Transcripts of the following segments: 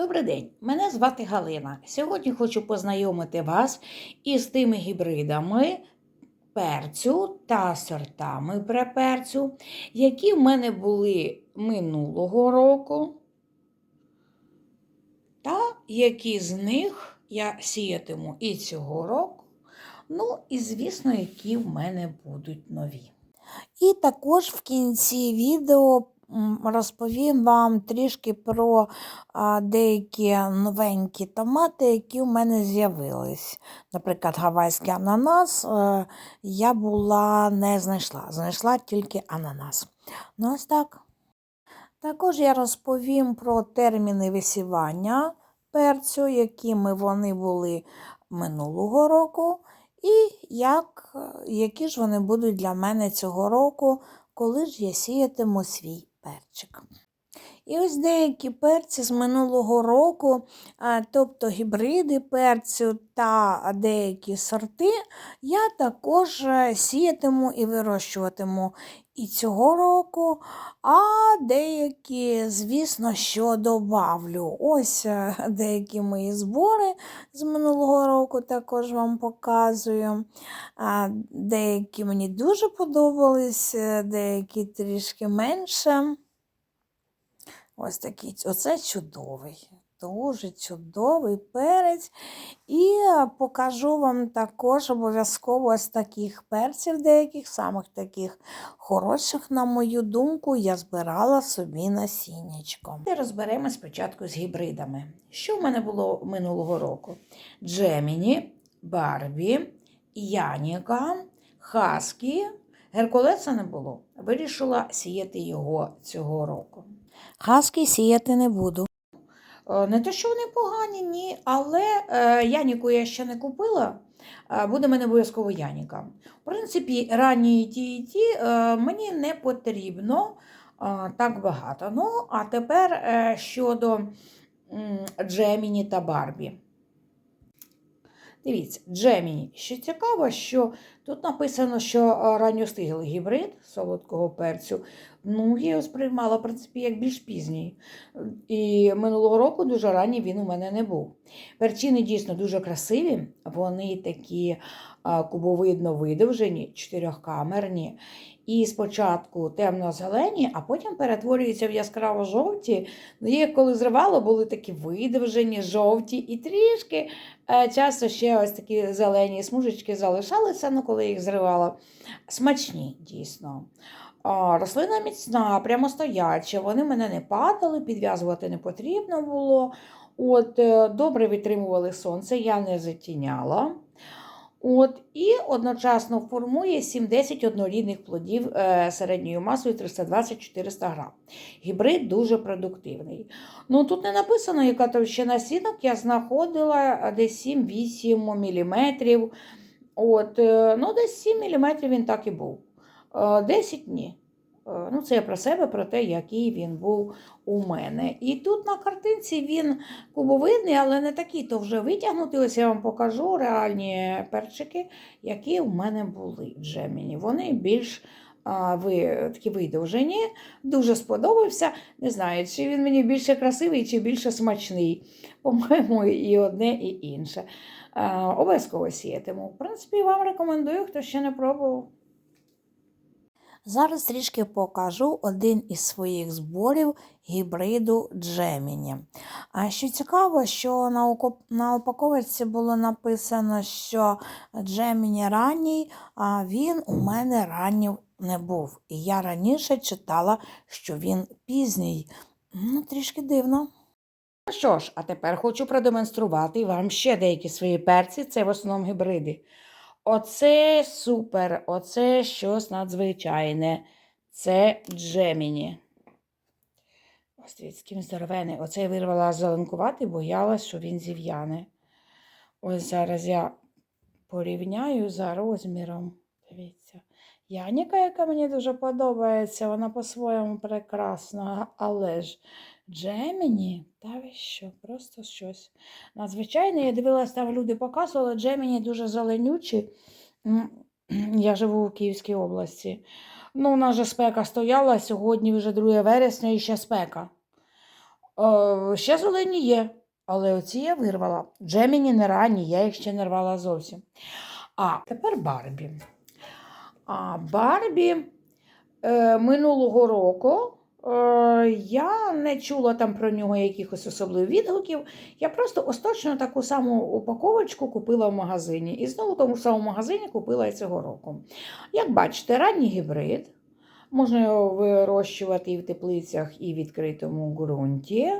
Добрий день, мене звати Галина. Сьогодні хочу познайомити вас із тими гібридами перцю та сортами преперцю, які в мене були минулого року, та які з них я сіятиму і цього року. Ну, і, звісно, які в мене будуть нові. І також в кінці відео розповім вам трішки про деякі новенькі томати, які в мене з'явились. Наприклад, гавайський ананас е, я була не знайшла, знайшла тільки ананас. Ну, ось так. Також я розповім про терміни висівання перцю, якими вони були минулого року, і як, які ж вони будуть для мене цього року, коли ж я сіятиму свій перчик. І ось деякі перці з минулого року, тобто гібриди перцю та деякі сорти, я також е, сіятиму і вирощуватиму і цього року, а деякі, звісно, що добавлю. Ось е, деякі мої збори з минулого року також вам показую. Деякі мені дуже подобались, е, деякі трішки менше. Ось такий, оце чудовий, дуже чудовий перець. І е, покажу вам також обов'язково ось таких перців, деяких самих таких хороших, на мою думку, я збирала собі насіннячко. Розберемо спочатку з гібридами. Що в мене було минулого року? Джеміні, Барбі, Яніка, Хаскі. Геркулеса не було. Вирішила сіяти його цього року. Хаски сіяти не буду. Е, Не те, що вони погані, ні, але е, Яніку я ще не купила. Е, Буде мене обов'язково Яніка. В принципі, ранні ті, і ті мені не потрібно так багато. Ну, а тепер щодо Джеміні та Барбі. Дивіться, Джеміні. Що цікаво, що тут написано, що е, ранньостиглий гібрид солодкого перцю. Ну, я його сприймала, в принципі, як більш пізній. І минулого року дуже ранній він у мене не був. Перчини дійсно дуже красиві, вони такі кубовидно видовжені, чотирьохкамерні. І спочатку темно-зелені, а потім перетворюються в яскраво жовті. Ну, їх коли зривало, були такі видовжені, жовті, і трішки е, часто ще ось такі зелені смужечки залишалися, ну, коли їх зривала. Смачні, дійсно. Рослина міцна, прямостояча, вони мене не падали, підв'язувати не потрібно було. От, е, Добре витримували сонце, я не затіняла. От, І одночасно формує 7-10 однорідних плодів е, середньою масою 320-400 грам. Гібрид дуже продуктивний. Ну, Тут не написано, яка товщина сінок, я знаходила десь 7-8 мм. От, е, ну, десь 7 мм він так і був. Е, 10 ні. Е, Ну, це я про себе, про те, який він був у мене. І тут на картинці він кубовидний, але не такий, то вже витягнутий. Ось я вам покажу реальні перчики, які у мене були в Джеміні. Вони більш ви, такі видовжені, дуже сподобався. Не знаю, чи він мені більше красивий, чи більше смачний. По-моєму, і одне, і інше. А, обов'язково сіятиму. В принципі, вам рекомендую, хто ще не пробував. Зараз трішки покажу один із своїх зборів гібриду Джеміні. А що цікаво, що на, упаковці було написано, що Джеміні ранній, а він у мене ранній не був. І я раніше читала, що він пізній. Ну, трішки дивно. Ну що ж, а тепер хочу продемонструвати вам ще деякі свої перці, це в основному гібриди. Оце супер, оце щось надзвичайне. Це Джеміні. Ось дивіться, він здоровений. Оце я вирвала зеленкувати, боялась, що він зів'яне. Ось зараз я порівняю за розміром. Дивіться. Яніка, яка мені дуже подобається, вона по-своєму прекрасна, але ж Джеміні, та ви що, просто щось. Надзвичайно, я дивилася, там люди показували, Джеміні дуже зеленючі. Я живу у Київській області. Ну, у нас же спека стояла, сьогодні вже 2 вересня і ще спека. Е, ще зелені є, але оці я вирвала. Джеміні не ранні, я їх ще не рвала зовсім. А тепер Барбі. А Барбі е, минулого року я не чула там про нього якихось особливих відгуків. Я просто остаточно таку саму упаковочку купила в магазині. І знову в тому ж самому магазині купила і цього року. Як бачите, ранній гібрид. Можна його вирощувати і в теплицях, і в відкритому ґрунті.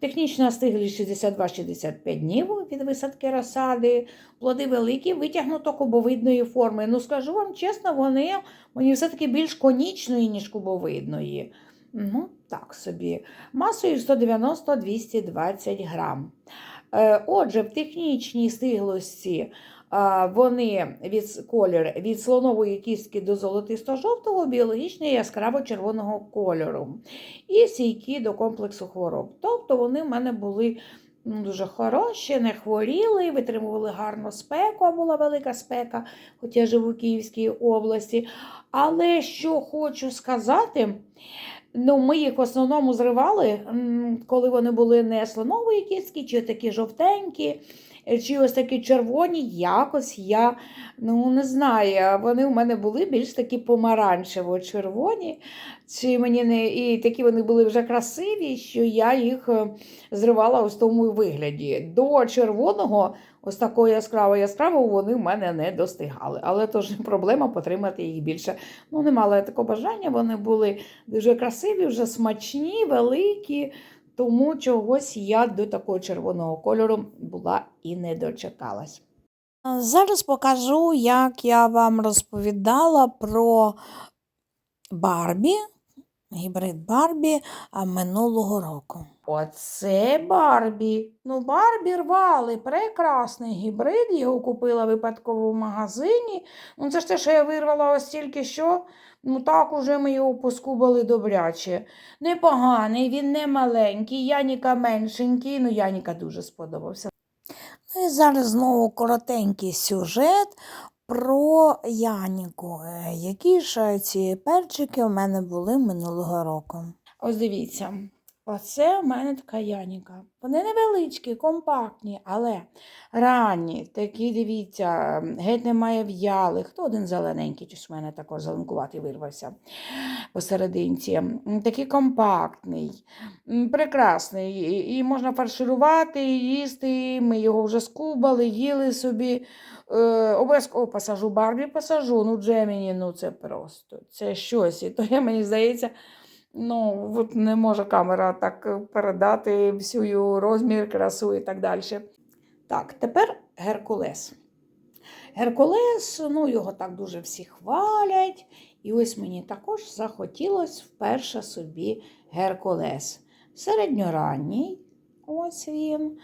Технічна стиглість 62-65 днів від висадки розсади. Плоди великі, витягнуто кубовидної форми. Ну, скажу вам чесно, вони мені все-таки більш конічної, ніж кубовидної. Ну, так собі. Масою 190-220 грам. Е, Отже, в технічній стиглості вони від колір від слонової кістки до золотисто-жовтого, біологічно яскраво-червоного кольору і стійкі до комплексу хвороб. Тобто вони в мене були дуже хороші, не хворіли, витримували гарну спеку, а була велика спека, хоча я живу в Київській області. Але що хочу сказати, ну, ми їх в основному зривали, коли вони були не слонової кістки, чи такі жовтенькі, чи ось такі червоні, якось я ну, не знаю, вони у мене були більш такі помаранчево-червоні. Чи мені не... І такі вони були вже красиві, що я їх е, зривала ось тому вигляді. До червоного, ось такого яскраво яскравого, вони в мене не достигали. Але то ж не проблема потримати їх більше. Ну, не мала я такого бажання, вони були дуже красиві, вже смачні, великі. Тому чогось я до такого червоного кольору була і не дочекалась. Зараз покажу, як я вам розповідала про Барбі, гібрид Барбі минулого року. Оце Барбі. Ну, Барбі рвали. Прекрасний гібрид. Його купила випадково в магазині. Ну, це ж те, що я вирвала ось тільки що. Ну, так уже ми його поскубали добряче. Непоганий, він не маленький, Яніка меншенький. Ну, Яніка дуже сподобався. Ну і зараз знову коротенький сюжет про Яніку. Е, Які ж ці перчики у мене були минулого року. Ось дивіться, оце в мене така Яніка. Вони невеличкі, компактні, але ранні, такі, дивіться, геть немає в'ялих. Хто один зелененький, чи в мене також зеленкуватий вирвався посерединці. Такий компактний, прекрасний. І- можна фарширувати, їсти. Ми його вже скубали, їли собі. Е, обов'язково посажу Барбі, посажу. Ну, Джеміні, ну це просто. Це щось. І то я, мені здається, ну, от не може камера так е, передати всю розмір, красу і так далі. Так, тепер Геркулес. Геркулес, ну, його так дуже всі хвалять. І ось мені також захотілося вперше собі Геркулес. Середньоранній, ось він.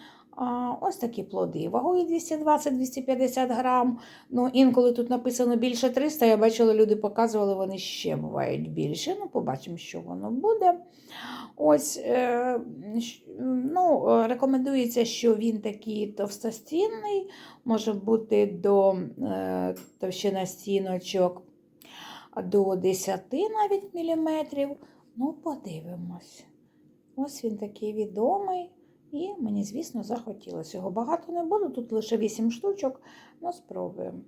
Ось такі плоди. Вагою 220-250 грам. Ну, інколи тут написано більше 300. Я бачила, люди показували, вони ще бувають більше. Ну, побачимо, що воно буде. Ось, е, ну, рекомендується, що він такий товстостінний, може бути до е, товщина стіночок до 10 навіть міліметрів. Ну, подивимось. Ось він такий відомий. І мені, звісно, захотілося. Його багато не буду, тут лише 8 штучок, ну спробуємо.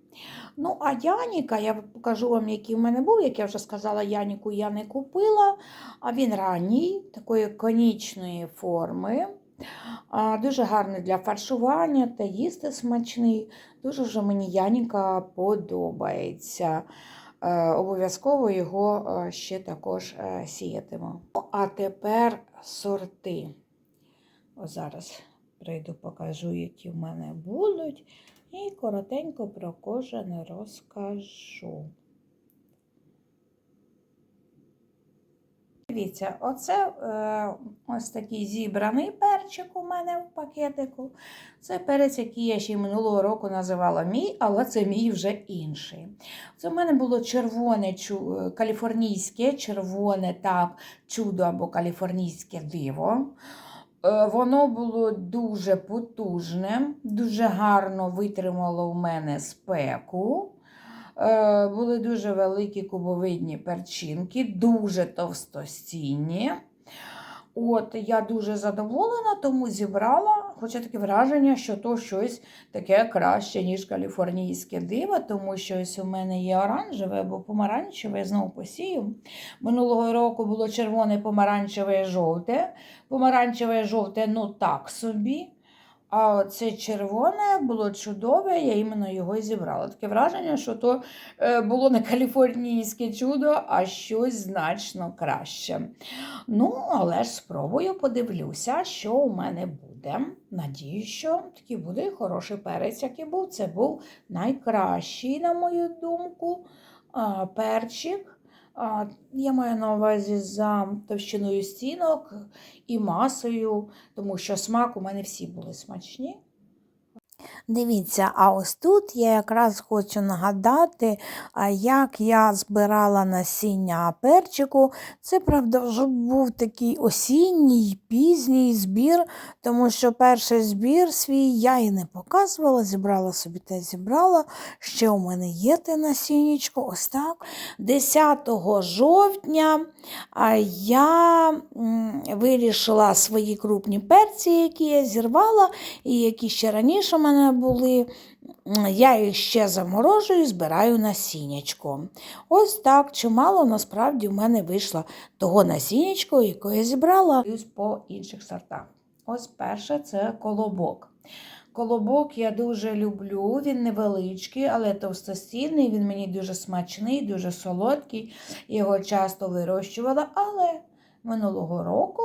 Ну, а Яніка, я покажу вам, який в мене був, як я вже сказала, Яніку я не купила, а він ранній, такої конічної форми. Дуже гарний для фаршування та їсти смачний. Дуже вже мені Яніка подобається. Е, Обов'язково його е, ще також е, сіятиму. Ну, А тепер сорти. Ось зараз прийду, покажу, які в мене будуть. І коротенько про кожен розкажу. Дивіться, оце е, ось такий зібраний перчик у мене в пакетику. Це перець, який я ще минулого року називала мій, але це мій вже інший. Це в мене було червоне е, каліфорнійське, червоне так, чудо або каліфорнійське диво. Е, Воно було дуже потужне, дуже гарно витримало в мене спеку. Е, Були дуже великі кубовидні перчинки, дуже товстостінні. От я дуже задоволена, тому зібрала, хоча таке враження, що то щось таке краще, ніж каліфорнійське диво, тому що ось у мене є оранжеве або помаранчеве, знову посію. Минулого року було червоне, помаранчеве, жовте. Помаранчеве, жовте, ну так собі. А це червоне було чудове, я іменно його і зібрала. Таке враження, що то е, було не каліфорнійське чудо, а щось значно краще. Ну, але ж спробую, подивлюся, що у мене буде. Надію, що такий буде хороший перець, який був. Це був найкращий, на мою думку, перчик. Я маю на увазі за товщиною стінок і масою, тому що смак у мене всі були смачні. Дивіться, а ось тут я якраз хочу нагадати, як я збирала насіння перчику. Це, правда, вже був такий осінній, пізній збір, тому що перший збір свій я і не показувала, зібрала собі те зібрала. Ще у мене є те насіннячко. Ось так. 10 жовтня я вирішила свої крупні перці, які я зірвала, і які ще раніше мене були, я їх ще заморожую, збираю насіннячко. Ось так чимало насправді в мене вийшло того насіннячко, яке я зібрала. По інших сортах. Ось перше це колобок. Колобок я дуже люблю, він невеличкий, але товстостінний, він мені дуже смачний, дуже солодкий. Його часто вирощувала, але минулого року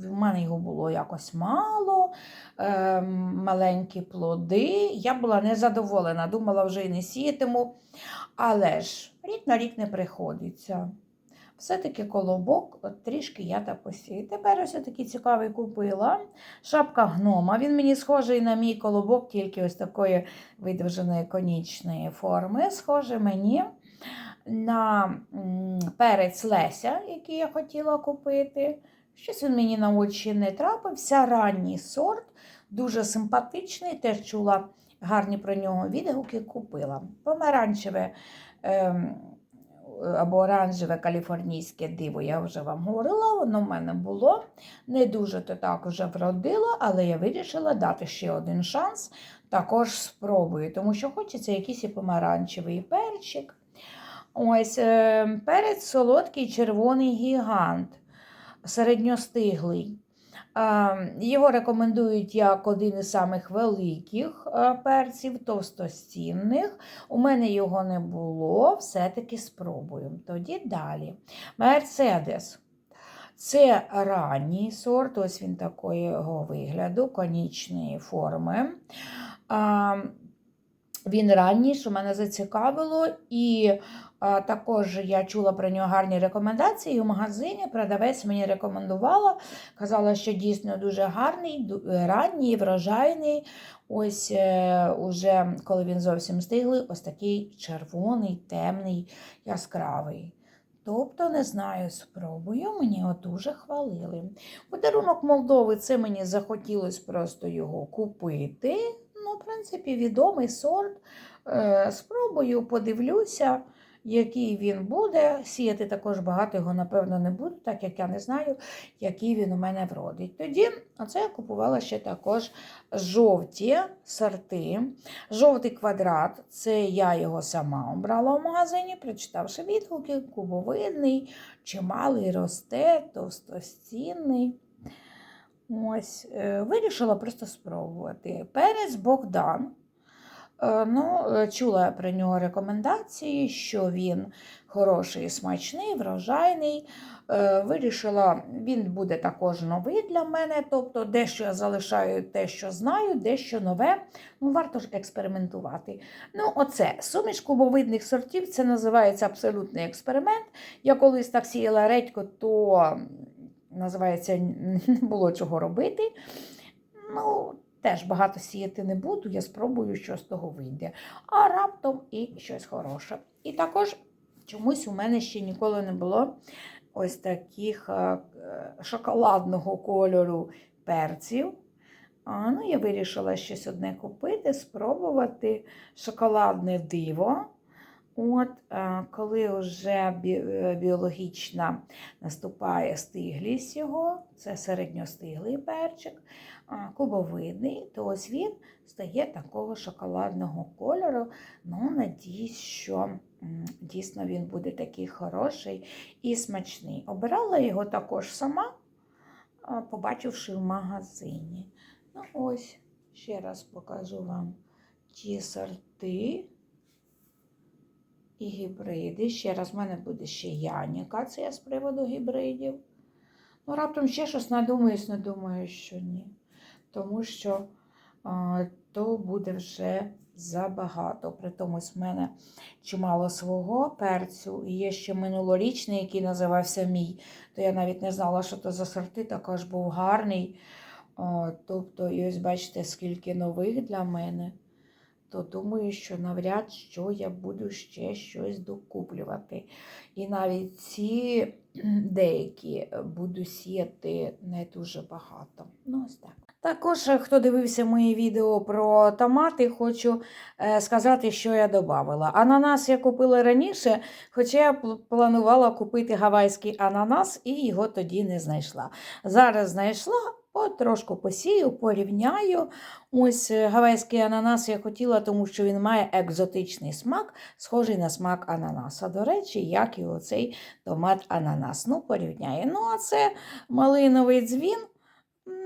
в мене його було якось мало, е, маленькі плоди. Я була незадоволена, думала вже і не сіятиму. Але ж рік на рік не приходиться. Все-таки колобок от трішки я та посію. Тепер ось такий цікавий купила. Шапка гнома. Він мені схожий на мій колобок, тільки ось такої видовженої конічної форми. Схоже мені на перець Леся, який я хотіла купити. Щось він мені на очі не трапився. Ранній сорт, дуже симпатичний. Теж чула гарні про нього відгуки, купила. Помаранчеве. Ем, або оранжеве каліфорнійське диво, я вже вам говорила, воно в мене було. Не дуже то так вже вродило, але я вирішила дати ще один шанс. Також спробую, тому що хочеться якийсь і помаранчевий перчик. Ось е, перець солодкий червоний гігант, середньостиглий. Е, Його рекомендують як один із самих великих е, перців, товстостінних. У мене його не було, все-таки спробуємо. Тоді далі. Мерседес. Це ранній сорт, ось він такого вигляду, конічної форми. Він ранній, що мене зацікавило, і також я чула про нього гарні рекомендації. У магазині продавець мені рекомендувала, казала, що дійсно дуже гарний, ранній, врожайний. Ось е, уже коли він зовсім стиглий, ось такий червоний, темний, яскравий. Тобто, не знаю, спробую, мені його дуже хвалили. Подарунок Молдови це мені захотілося просто його купити. Ну, в принципі, відомий сорт. Е, Спробую, подивлюся, який він буде. Сіяти також багато його, напевно, не буду, так як я не знаю, який він у мене вродить. Тоді оце я купувала ще також жовті сорти. Жовтий квадрат це я його сама обрала в магазині, прочитавши відгуки, кубовидний, чималий росте, товстостінний. Ось, е, вирішила просто спробувати. Перець Богдан. Е, Ну, е, чула про нього рекомендації, що він хороший, смачний, врожайний. Е, Вирішила, він буде також новий для мене. Тобто, дещо я залишаю те, що знаю, дещо нове. Ну, варто ж експериментувати. Ну, оце суміш кубовидних сортів, це називається абсолютний експеримент. Я колись так сіяла редько, то називається не було чого робити. Ну, теж багато сіяти не буду, я спробую, що з того вийде. А раптом і щось хороше. І також чомусь у мене ще ніколи не було ось таких е, е, шоколадного кольору перців. А, ну, я вирішила щось одне купити, спробувати шоколадне диво. От е, коли вже е, біологічна наступає стиглість його, це середньостиглий перчик, кубовидний, то ось він стає такого шоколадного кольору. Ну, надіюсь, що дійсно він буде такий хороший і смачний. Обирала його також сама, побачивши в магазині. Ну, ось, ще раз покажу вам ті сорти і гібриди. Ще раз в мене буде ще Яніка, це я з приводу гібридів. Ну, раптом ще щось надумаюсь, надумаю, що ні. Тому що а, то буде вже забагато. При тому з мене чимало свого перцю. І є ще минулорічний, який називався мій. То я навіть не знала, що то за сорти, також був гарний. А, тобто, і ось бачите, скільки нових для мене то думаю, що навряд що я буду ще щось докуплювати. І навіть ці деякі буду сіяти не дуже багато. Ну, ось так. Також, е, хто дивився моє відео про томати, хочу е, сказати, що я додавала. Ананас я купила раніше, хоча я планувала купити гавайський ананас і його тоді не знайшла. Зараз знайшла, потрошку посію, порівняю. Ось е, гавайський ананас я хотіла, тому що він має екзотичний смак, схожий на смак ананаса. До речі, як і оцей томат ананас. Ну, порівняю. Ну, а це малиновий дзвін.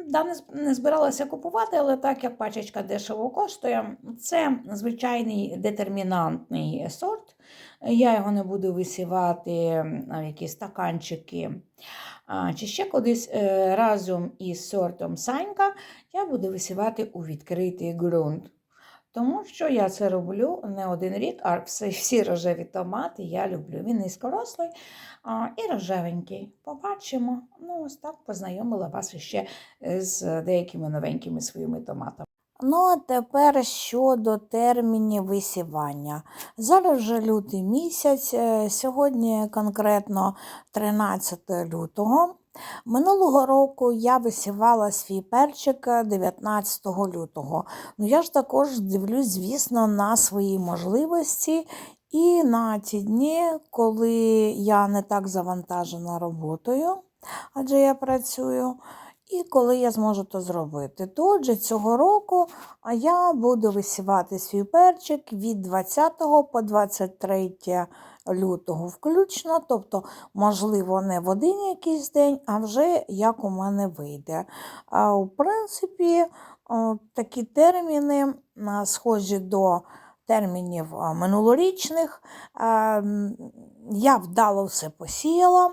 Да, не збиралася купувати, але так як пачечка дешево коштує, це звичайний детермінантний сорт. Я його не буду висівати в якісь стаканчики чи ще кудись е, разом із сортом Санька я буду висівати у відкритий ґрунт. Тому що я це роблю не один рік, а всі, рожеві томати я люблю. Він низькорослий і рожевенький. Побачимо. Ну, ось так познайомила вас ще з деякими новенькими своїми томатами. Ну, а тепер щодо термінів висівання. Зараз вже лютий місяць, е, сьогодні конкретно 13 лютого. Минулого року я висівала свій перчик е, 19 лютого. Ну, я ж також дивлюсь, звісно, на свої можливості і на ті дні, коли я не так завантажена роботою, адже я працюю. І коли я зможу то зробити. То отже, цього року я буду висівати свій перчик від 20 по 23 лютого включно, тобто, можливо, не в один якийсь день, а вже як у мене вийде. А, у принципі, такі терміни схожі до термінів минулорічних. Я вдало все посіяла.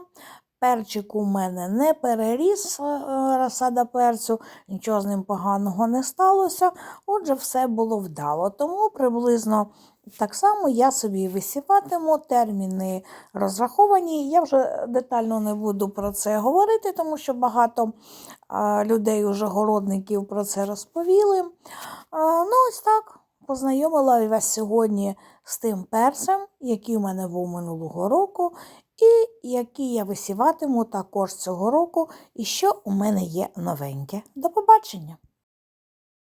Перчик у мене не переріс е, розсада перцю, нічого з ним поганого не сталося. Отже, все було вдало. Тому приблизно так само я собі висіватиму, терміни розраховані. Я вже детально не буду про це говорити, тому що багато людей, уже городників про це розповіли. Ну, ось так. Познайомила вас сьогодні з тим перцем, який у мене був минулого року, і які я висіватиму також цього року, і що у мене є новеньке. До побачення!